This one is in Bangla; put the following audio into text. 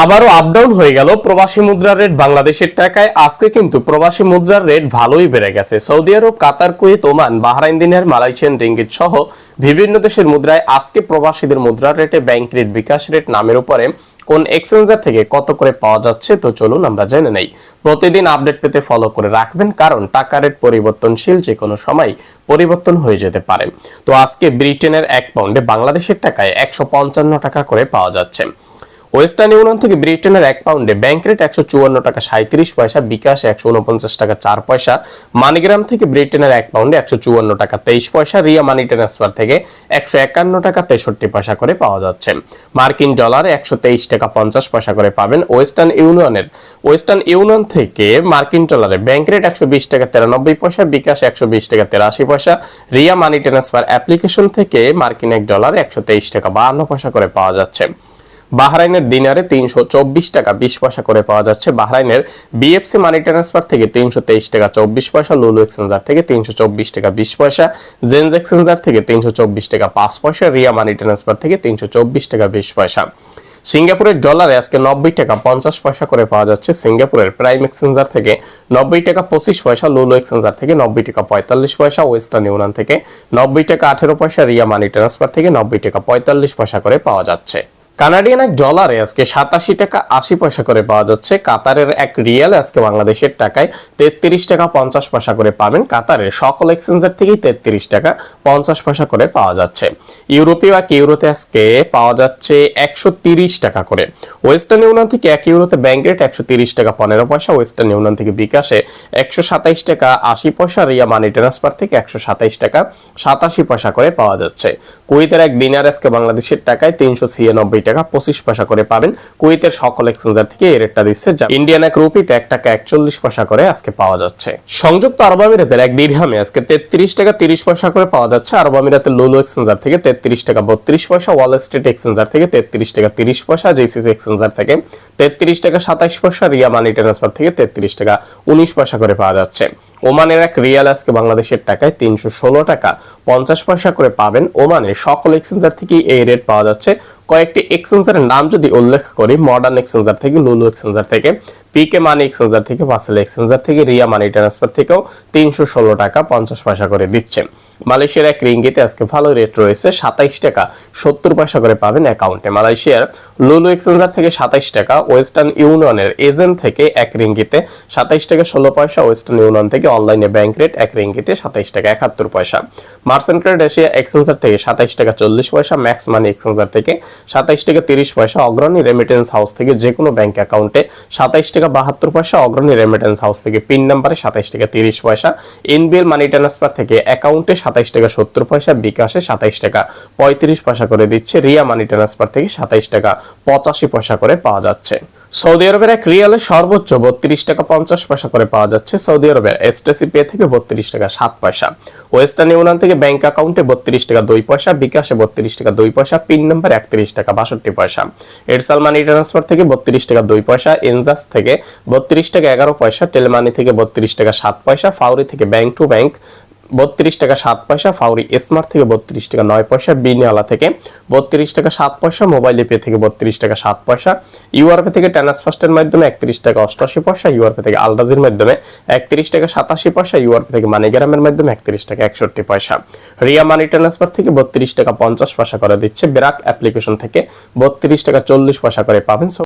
আবারও আপডাউন হয়ে গেল। প্রবাসী মুদ্রার রেট বাংলাদেশের টাকায় আজকে কিন্তু প্রবাসী মুদ্রার রেট ভালোই বেড়ে গেছে। Saudi Arabia, Qatar, Kuwait, Oman, Bahrain, দিনের মালয়েশিয়ান রিঙ্গিত সহ বিভিন্ন দেশের মুদ্রায় আজকে প্রবাসীদের মুদ্রার রেটে ব্যাংক রেট বিকাশ রেট নামের উপরে কোন এক্সচেঞ্জার থেকে কত করে পাওয়া যাচ্ছে, তো চলুন আমরা জেনে নেই। প্রতিদিন আপডেট পেতে ফলো করে রাখবেন, কারণ টাকা রেট পরিবর্তনশীল যে কোনো সময় পরিবর্তন হয়ে যেতে পারে। তো আজকে ব্রিটেনের এক পাউন্ডে বাংলাদেশের টাকায় একশো পঞ্চান্ন টাকা করে পাওয়া যাচ্ছে। ওয়েস্টার্ন ইউনিয়ন থেকে ব্রিটেনের এক পাউন্ডে ব্যাংক রেট একশো চুয়ান্ন টাকা সাঁত্রিশ পয়সা, বিকাশ একশো উনপঞ্চাশ টাকা, চার পয়সা। মানিগ্রাম থেকে ব্রিটেনের এক পাউন্ডে একশো চুয়ান্ন টাকা, তেইশ পয়সা। রিয়া মানি ট্রান্সফার থেকে একশো একান্ন টাকা, তেষট্টি পয়সা করে পাওয়া যাচ্ছে। মার্কিন ডলারে একশো তেইশ টাকা, পঞ্চাশ পয়সা করে পাবেন ওয়েস্টার্ন ইউনিয়নের। ওয়েস্টার্ন ইউনিয়ন থেকে মার্কিন ডলারে ব্যাংক রেট একশো বিশ টাকা, তেরানব্বই পয়সা, বিকাশ একশো বিশ টাকা, তেরাশি পয়সা। রিয়া মানি ট্রান্সফার অ্যাপ্লিকেশন থেকে মার্কিন এক ডলার একশো তেইশ টাকা, বাহান্ন পয়সা করে পাওয়া যাচ্ছে। বাহরাইনের দিনারে তিনশো চব্বিশ টাকা বিশ পয়সা করে পাওয়া যাচ্ছে। বাহরাইনের বিএফসি মানি ট্রান্সফার থেকে তিনশো তেইশ টাকা চব্বিশ পয়সা, লুলু এক্সচেঞ্জার থেকে তিনশো চব্বিশ টাকা বিশ পয়সা, জেন্স এক্সচেঞ্জার থেকে তিনশো চব্বিশ টাকা পাঁচ পয়সা, রিয়া মানি ট্রান্সফার থেকে তিনশো চব্বিশ টাকা বিশ পয়সা। সিঙ্গাপুরের ডলারে আজকে নব্বই টাকা পঞ্চাশ পয়সা করে পাওয়া যাচ্ছে। সিঙ্গাপুরের প্রাইম এক্সচেঞ্জার থেকে নব্বই টাকা পঁচিশ পয়সা, লুলো এক্সচেঞ্জার থেকে নব্বই টাকা পঁয়তাল্লিশ পয়সা, ওয়েস্টার্ন ইউনিয়ন থেকে নব্বই টাকা আঠেরো পয়সা, রিয়া মানি ট্রান্সফার থেকে নব্বই টাকা পঁয়তাল্লিশ পয়সা করে পাওয়া যাচ্ছে। কানাডিয়ান এক ডলারে আজকে সাতাশি টাকা আশি পয়সা করে পাওয়া যাচ্ছে। কাতারের এক রিয়াল আজকে বাংলাদেশের টাকায় তেত্রিশ টাকা পঞ্চাশ পয়সা করে পাবেন। কাতারের সকল এক্সচেঞ্জার থেকেই তেত্রিশ টাকা পঞ্চাশ পয়সা করে পাওয়া যাচ্ছে। ইউরোপীয় এক ইউরোতে আজকে পাওয়া যাচ্ছে একশো তিরিশ টাকা করে। ওয়েস্টার্ন ইউনিয়ন থেকে এক ইউরোতে ব্যাংক রেট একশো তিরিশ টাকা পনেরো পয়সা, ওয়েস্টার্ন ইউনিয়ন থেকে বিকাশে একশো সাতাইশ টাকা আশি পয়সা, রিয়া মানি ট্রান্সফার থেকে একশো সাতাইশ টাকা সাতাশি পয়সা করে পাওয়া যাচ্ছে। কুয়েতের এক দিনার আজকে বাংলাদেশের টাকায় তিনশো ছিয়ানব্বই টাকা পঁচিশ পয়সা করে পাবেন। কুয়েতের সকল এক্সচেঞ্জার থেকে এই রেটটা দিচ্ছে যা ইন্ডিয়ান এক রুপিতে এক টাকা একচল্লিশ পয়সা করে আজকে পাওয়া যাচ্ছে। সংযুক্ত আরব আমিরাতের এক দিরহামে আজকে তেত্রিশ টাকা তিরিশ পয়সা করে পাওয়া যাচ্ছে। আরব আমিরাতের লুলু এক্সচেঞ্জার থেকে তেত্রিশ টাকা বত্রিশ পয়সা ওয়াল স্ট্রিট এক্সচেঞ্জার থেকে তেত্রিশ টাকা তিরিশ পয়সা জেসিসি এক্সচেঞ্জার থেকে তেত্রিশ টাকা সাতাইশ পয়সা রিয়া মানি ট্রান্সফার থেকে তেত্রিশ টাকা উনিশ পয়সা করে পাওয়া যাচ্ছে। ওমানের এক রিয়াল আজকে বাংলাদেশের টাকায় তিনশো ষোলো টাকা পঞ্চাশ পয়সা করে পাবেন। ওমানের সকল এক্সচেঞ্জার থেকেই এই রেট পাওয়া যাচ্ছে। কয়েকটি এক্সচেঞ্জারের নাম যদি উল্লেখ করি মডার্ন এক্সচেঞ্জার থেকে লুলু এক্সচেঞ্জার থেকে পিকে মানি এক্সচেঞ্জার থেকে পাসেল এক্সচেঞ্জার থেকে রিয়া মানি ট্রান্সফার থেকেও তিনশো ষোলো টাকা পঞ্চাশ পয়সা করে দিচ্ছে। মালয়েশিয়ার এক রিঙ্গিতে আজকে ভালো রেট রয়েছে, সাতাইশ টাকা সত্তর পয়সা করে পাবেন অ্যাকাউন্টে মালয়েশিয়ার লুলু এক্সচেঞ্জার থেকে সাতাইশ টাকা ওয়েস্টার্ন ইউনিয়নের এজেন্ট থেকে এক রিঙ্গিতে সাতাইশ টাকা ষোলো পয়সা ওয়েস্টার্ন ইউনিয়ন থেকে অনলাইনে ব্যাংক রেট এক রিঙ্গিতে সাতাইশ টাকা একাত্তর পয়সা। মার্সেন্ট ক্রেড এশিয়া এক্সচেঞ্জার থেকে সাতাইশ টাকা চল্লিশ পয়সা ম্যাক্স মানি এক্সচেঞ্জার থেকে সাতাইশ টাকা তিরিশ পয়সা অগ্রণী রেমিটেন্স হাউস থেকে যে কোনো ব্যাংক অ্যাকাউন্টে সাতাইশ টাকা বাহাত্তর পয়সা অগ্রণী রেমিটেন্স হাউস থেকে পিন নাম্বারে সাতাইশ টাকা তিরিশ পয়সা এনবিএল মানি ট্রান্সফার থেকে অ্যাকাউন্টে সাতাইশ টাকা সত্তর পয়সা, বিকাশে সাতাইশ টাকা পঁয়ত্রিশ পয়সা করে দিচ্ছে, রিয়া মানি ট্রান্সফার থেকে সাতাইশ টাকা পঁচাশি পয়সা করে পাওয়া যাচ্ছে। সৌদি আরবের এক রিয়ালে সর্বোচ্চ বত্রিশ টাকা পঞ্চাশ পয়সা করে পাওয়া যাচ্ছে সৌদি আরবের এসটিসি পে থেকে বত্রিশ টাকা সাত পয়সা। ওয়েস্টার্ন ইউনিয়ন থেকে ব্যাংক অ্যাকাউন্টে বত্রিশ টাকা দুই পয়সা, বিকাশে বত্রিশ টাকা দুই পয়সা, পিন নাম্বার একত্রিশ টাকা বাষট্টি পয়সা। এরসাল মানি ট্রান্সফার থেকে বত্রিশ টাকা দুই পয়সা, এনজাস থেকে বত্রিশ টাকা এগারো পয়সা, টেলমানি থেকে বত্রিশ টাকা সাত পয়সা, ফাউরি থেকে ব্যাংক টু ব্যাংক বত্রিশ টাকা সাত পয়সা, ফাউরি স্মার্ট থেকে বত্রিশ টাকা নয় পয়সা বিনিয়ালা থেকে বত্রিশ টাকা সাত পয়সা মোবাইল পে থেকে বত্রিশ টাকা সাত পয়সা ইউআরপে থেকে ট্রান্সফার্স্টের মাধ্যমে একত্রিশ টাকা অষ্টআশি পয়সা ইউআরপে থেকে আলরাজির মাধ্যমে একত্রিশ টাকা সাতাশি পয়সা ইউআরপে থেকে মানিগ্রামের মাধ্যমে একত্রিশ টাকা একষট্টি পয়সা। রিয়া মানি ট্রান্সফার থেকে বত্রিশ টাকা পঞ্চাশ পয়সা করে দিচ্ছে। ব্রাক অ্যাপ্লিকেশন থেকে বত্রিশ টাকা চল্লিশ পয়সা করে পাবেন।